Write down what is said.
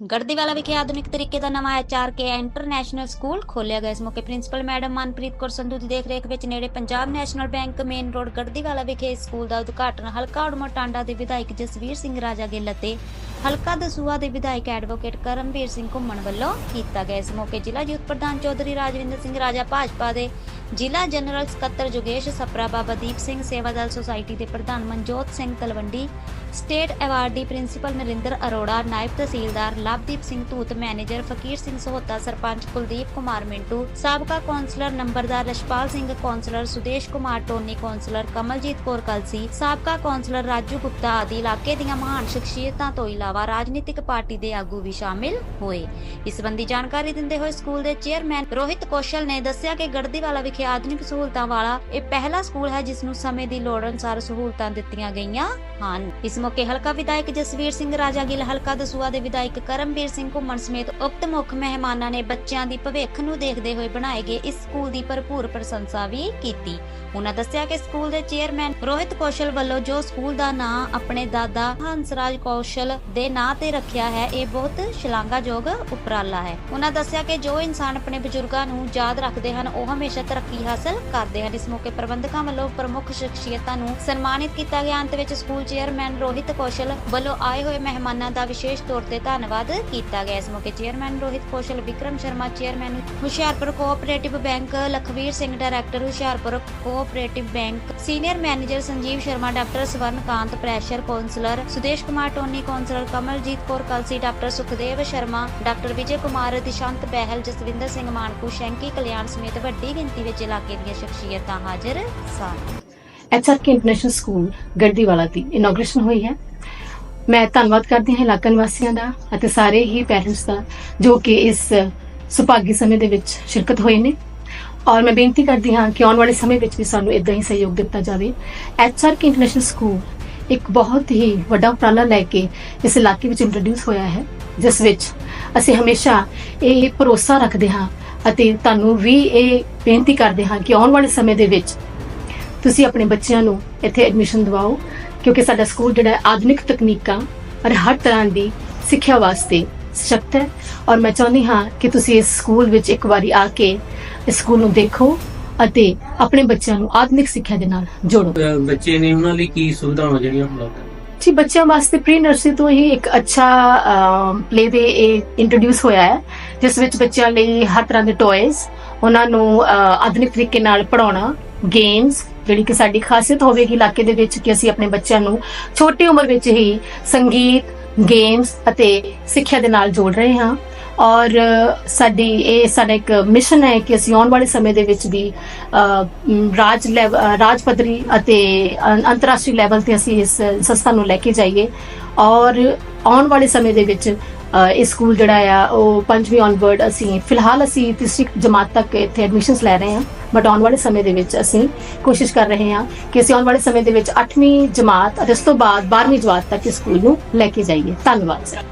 ਗੜਦੀਵਾਲਾ ਵਿਖੇ ਆਧੁਨਿਕ ਤਰੀਕੇ ਦਾ ਨਵਾਂ ਐਚਆਰਕੇ ਇੰਟਰਨੈਸ਼ਨਲ ਸਕੂਲ ਖੋਲ੍ਹਿਆ ਗਿਆ। ਇਸ ਮੌਕੇ ਪ੍ਰਿੰਸੀਪਲ ਮੈਡਮ ਮਨਪ੍ਰੀਤ ਕੌਰ ਸੰਧੂ ਦੀ ਦੇਖਰੇਖ ਵਿੱਚ ਨੇੜੇ Punjab National Bank main road Garhdiwala ਵਿਖੇ ਇਸ ਸਕੂਲ ਦਾ ਉਦਘਾਟਨ ਹਲਕਾ ਉੜਮਾ ਟਾਂਡਾ ਦੇ ਵਿਧਾਇਕ ਜਸਵੀਰ ਸਿੰਘ ਰਾਜਾ ਗਿੱਲ ਅਤੇ ਹਲਕਾ ਦਸੂਆ ਦੇ ਵਿਧਾਇਕ ਐਡਵੋਕੇਟ ਕਰਮਵੀਰ ਸਿੰਘ ਘੁੰਮਣ ਵੱਲੋਂ ਕੀਤਾ ਗਿਆ ਇਸ ਮੌਕੇ ਜ਼ਿਲ੍ਹਾ ਯੂਥ ਪ੍ਰਧਾਨ ਚੌਧਰੀ ਰਾਜਵਿੰਦਰ ਸਿੰਘ ਰਾਜਾ ਭਾਜਪਾ ਦੇ ਜ਼ਿਲ੍ਹਾ ਜਨਰਲ ਸਕੱਤਰ ਜੋਗੇਸ਼ ਸਪਰਾ, ਬਾਬਾ ਦੀਪ ਸਿੰਘ ਸੇਵਾ ਸੁਸਾਇਟੀ ਦੇ ਪ੍ਰਧਾਨ Manjot Singh Talwandi, state awardee principal Narinder Arora, ਨਾਇਬ ਤਹਿਸੀਲਦਾਰ ਲਵਦੀਪ ਸਿੰਘ ਧੂਤ, ਮੈਨੇਜਰ ਫਕੀਰ ਸਿੰਘ ਸਹੋਤਾ, ਸਰਪੰਚ ਕੁਲਦੀਪ ਕੁਮਾਰ ਮਿੰਟੂ, ਸਾਬਕਾ ਕੌਂਸਲਰ ਨੰਬਰਦਾਰ Rashpal Singh, councillor Sudesh Kumar Tony, councillor Kamaljit Kaur Kalsi, ਸਾਬਕਾ ਕੌਂਸਲਰ ਰਾਜੂ ਗੁਪਤਾ ਆਦਿ ਇਲਾਕੇ ਦੀਆਂ ਮਹਾਨ ਸ਼ਖਸੀਅਤਾਂ ਤੋਂ ਇਲਾਵਾ ਰਾਜਨੀਤਿਕ ਪਾਰਟੀ ਦੇ ਆਗੂ ਵੀ ਸ਼ਾਮਿਲ ਹੋਏ। ਇਸ ਸੰਬੰਧੀ ਜਾਣਕਾਰੀ ਦਿੰਦੇ ਹੋਏ ਸਕੂਲ ਦੇ ਚੇਅਰਮੈਨ ਰੋਹਿਤ ਕੌਸ਼ਲ ਨੇ ਦੱਸਿਆ ਕਿ ਗੜਦੀਵਾਲਾ ਵਿਖੇ ਆਧੁਨਿਕ ਸਹੂਲਤਾਂ ਵਾਲਾ ਇਹ ਪਹਿਲਾ ਸਕੂਲ ਹੈ, ਜਿਸ ਨੂੰ ਸਮੇਂ ਦੀ ਲੋੜ ਅਨੁਸਾਰ ਸਹੂਲਤਾਂ ਦਿੱਤੀਆਂ ਗਈਆਂ ਹਨ। ਇਸ ਮੌਕੇ ਹਲਕਾ ਵਿਧਾਇਕ ਜਸਵੀਰ ਸਿੰਘ ਰਾਜਾ ਹਲਕਾ ਦਸੂਆ ਦੇ ਵਿਧਾਇਕ ਕਰਮਵੀਰ ਸਿੰਘ ਘੁੰਮਣ ਸਮੇਤ ਉਕਤ ਮੁੱਖ ਮਹਿਮਾਨਾਂ ਨੇ ਬੱਚਿਆਂ ਦੀ ਭਵਿੱਖ ਨੂੰ ਦੇਖਦੇ ਹੋਏ ਬਣਾਏ ਗਏ ਇਸ ਸਕੂਲ ਦੀ ਭਰਪੂਰ ਪ੍ਰਸ਼ੰਸਾ ਵੀ ਕੀਤੀ। ਉਹਨਾਂ ਦੱਸਿਆ ਕਿ ਸਕੂਲ ਦੇ ਚੇਅਰਮੈਨ ਰੋਹਿਤ ਕੌਸ਼ਲ ਵੱਲੋਂ ਜੋ ਸਕੂਲ ਦਾ ਨਾਂ ਆਪਣੇ ਦਾਦਾ ਹੰਸਰਾਜ ਕੌਸ਼ਲ ਦੇ ਨਾਂ ਤੇ ਰੱਖਿਆ ਹੈ, ਇਹ ਬਹੁਤ ਸ਼ਲਾਘਾਯੋਗ ਉਪਰਾਲਾ ਹੈ। ਉਹਨਾਂ ਦੱਸਿਆ ਕਿ ਜੋ ਇਨਸਾਨ ਆਪਣੇ ਬਜ਼ੁਰਗਾਂ ਨੂੰ ਯਾਦ ਰੱਖਦੇ ਹਨ, ਉਹ ਹਮੇਸ਼ਾ ਤਰੱਕੀ ਹਾਸਲ ਕਰਦੇ ਹਨ। ਇਸ ਮੌਕੇ ਪ੍ਰਬੰਧਕਾਂ ਵੱਲੋਂ ਪ੍ਰਮੁੱਖ ਸ਼ਖਸੀਅਤਾਂ ਨੂੰ ਸਨਮਾਨਿਤ ਕੀਤਾ ਗਿਆ। ਅੰਤ ਵਿੱਚ ਸਕੂਲ ਚੇਅਰਮੈਨ ਰੋਹਿਤ ਕੌਸ਼ਲ ਵੱਲੋਂ ਆਏ ਹੋਏ ਮਹਿਮਾਨਾਂ ਦਾ ਵਿਸ਼ੇਸ਼ ਤੌਰ ਤੇ ਧੰਨਵਾਦ ਕੀਤਾ ਗਿਆ। ਇਸ ਮੌਕੇ chairman Rohit Kaushal, Vikram Sharma, chairman Hoshiarpur cooperative bank Lakhvir Singh, director Hoshiarpur cooperative bank senior manager Sanjeev Sharma, doctor Swarankant, pressure councillor Sudesh Kumar, Tony councillor Kamaljit Kaur Kalsi, doctor Sukhdev Sharma, doctor Vijay Kumar, Dishant Behl, Jaswinder Singh Manku, Shanky Kalyan ਸਮੇਤ ਵੱਡੀ ਗਿਣਤੀ ਵਿੱਚ ਇਲਾਕੇ ਦੀਆਂ ਸ਼ਖਸੀਅਤਾਂ ਹਾਜ਼ਰ ਸਨ। ਐਚਆਰਕੇ international school Garhdiwala ਦੀ ਇਨੋਗ੍ਰੇਸ਼ਨ ਹੋਈ ਹੈ। ਮੈਂ ਧੰਨਵਾਦ ਕਰਦੀ ਹਾਂ ਇਲਾਕਾ ਨਿਵਾਸੀਆਂ ਦਾ ਅਤੇ ਸਾਰੇ ਹੀ ਪੈਰੈਂਟਸ ਦਾ, ਜੋ ਕਿ ਇਸ ਸੁਭਾਗੀ ਸਮੇਂ ਦੇ ਵਿੱਚ ਸ਼ਿਰਕਤ ਹੋਏ ਨੇ। ਔਰ ਮੈਂ ਬੇਨਤੀ ਕਰਦੀ ਹਾਂ ਕਿ ਆਉਣ ਵਾਲੇ ਸਮੇਂ ਵਿੱਚ ਵੀ ਸਾਨੂੰ ਇਦਾਂ ਹੀ ਸਹਿਯੋਗ ਦਿੱਤਾ ਜਾਵੇ। ਐਚਆਰਕੇ ਇੰਟਰਨੈਸ਼ਨਲ ਸਕੂਲ ਇੱਕ ਬਹੁਤ ਹੀ ਵੱਡਾ ਉਪਰਾਲਾ ਲੈ ਕੇ ਇਸ ਇਲਾਕੇ ਵਿੱਚ ਇੰਟਰੋਡਿਊਸ ਹੋਇਆ ਹੈ, ਜਿਸ ਵਿੱਚ ਅਸੀਂ ਹਮੇਸ਼ਾ ਇਹ ਭਰੋਸਾ ਰੱਖਦੇ ਹਾਂ ਅਤੇ ਤੁਹਾਨੂੰ ਵੀ ਇਹ ਬੇਨਤੀ ਕਰਦੇ ਹਾਂ ਕਿ ਆਉਣ ਵਾਲੇ ਸਮੇਂ ਦੇ ਵਿੱਚ ਤੁਸੀਂ ਆਪਣੇ ਬੱਚਿਆਂ ਨੂੰ ਇੱਥੇ ਐਡਮਿਸ਼ਨ ਦਿਵਾਓ, ਕਿਉਂਕਿ ਸਾਡਾ ਸਕੂਲ ਜਿਹੜਾ ਹੈ ਆਧੁਨਿਕ ਤਕਨੀਕਾਂ ਔਰ ਹਰ ਤਰ੍ਹਾਂ ਦੀ ਸਿੱਖਿਆ ਵਾਸਤੇ ਸਸ਼ਕਤ ਹੈ। ਔਰ ਮੈਂ ਚਾਹੁੰਦੀ ਹਾਂ ਕਿ ਤੁਸੀਂ ਇਸ ਸਕੂਲ ਵਿੱਚ ਇੱਕ ਵਾਰੀ ਆ ਕੇ ਇਸ ਸਕੂਲ ਨੂੰ ਦੇਖੋ ਅਤੇ ਆਪਣੇ ਬੱਚਿਆਂ ਨੂੰ ਆਧੁਨਿਕ ਸਿੱਖਿਆ ਦੇ ਨਾਲ ਜੋੜੋ। ਅਹ ਬੱਚੇ ਨੇ ਉਹਨਾਂ ਲਈ ਕੀ ਸੁਵਿਧਾਵਾਂ ਜਿਹੜੀਆਂ ਉਪਲਬਧ ਹਨ? ਜੀ ਬੱਚਿਆਂ ਵਾਸਤੇ ਪ੍ਰੀ ਨਰਸਰੀ ਤੋਂ ਹੀ ਇੱਕ ਅੱਛਾ ਪਲੇ ਵੇ ਇਹ ਇੰਟਰੋਡਿਊਸ ਹੋਇਆ ਹੈ ਜਿਸ ਵਿੱਚ ਬੱਚਿਆਂ ਲਈ ਹਰ ਤਰ੍ਹਾਂ ਦੇ ਟੌਇਜ਼ ਉਹਨਾਂ ਨੂੰ ਅਹ, ਆਧੁਨਿਕ ਤਰੀਕੇ ਨਾਲ ਪੜਾਉਣਾ ਗੇਮਸ ਜਿਹੜੀ ਕਿ ਸਾਡੀ ਖਾਸੀਅਤ ਹੋਵੇਗੀ ਇਲਾਕੇ ਦੇ ਵਿੱਚ ਕਿ ਅਸੀਂ ਆਪਣੇ ਬੱਚਿਆਂ ਨੂੰ ਛੋਟੀ ਉਮਰ ਵਿੱਚ ਹੀ ਸੰਗੀਤ ਗੇਮਸ ਅਤੇ ਸਿੱਖਿਆ ਦੇ ਨਾਲ ਜੋੜ ਰਹੇ ਹਾਂ। ਔਰ ਸਾਡੀ ਇਹ ਸਾਡਾ ਇੱਕ ਮਿਸ਼ਨ ਹੈ ਕਿ ਅਸੀਂ ਆਉਣ ਵਾਲੇ ਸਮੇਂ ਦੇ ਵਿੱਚ ਵੀ ਰਾਜ ਲੈਵ- ਰਾਜ ਪੱਧਰੀ ਅਤੇ ਅੰਤਰਰਾਸ਼ਟਰੀ ਲੈਵਲ ਤੇ ਅਸੀਂ ਇਸ ਸੰਸਥਾ ਨੂੰ ਲੈ ਕੇ ਜਾਈਏ। ਔਰ ਆਉਣ ਵਾਲੇ ਸਮੇਂ ਦੇ ਵਿੱਚ ਇਹ ਸਕੂਲ ਜਿਹੜਾ ਆ, ਉਹ ਪੰਜਵੀਂ ਔਨਵਰਡ ਅਸੀਂ ਫਿਲਹਾਲ ਅਸੀਂ ਤੀਸਰੀ ਜਮਾਤ ਤੱਕ ਇੱਥੇ ਐਡਮਿਸ਼ਨਸ ਲੈ ਰਹੇ ਹਾਂ। ਬਟ ਆਉਣ ਵਾਲੇ ਸਮੇਂ ਦੇ ਵਿੱਚ ਅਸੀਂ ਕੋਸ਼ਿਸ਼ ਕਰ ਰਹੇ ਹਾਂ ਕਿ ਅਸੀਂ ਆਉਣ ਵਾਲੇ ਸਮੇਂ ਦੇ ਵਿੱਚ 8ਵੀਂ ਜਮਾਤ ਅਤੇ ਉਸ ਤੋਂ ਬਾਅਦ 12ਵੀਂ ਜਮਾਤ ਤੱਕ ਇਸ ਸਕੂਲ ਨੂੰ ਲੈ ਕੇ ਜਾਈਏ। ਧੰਨਵਾਦ ਸਰ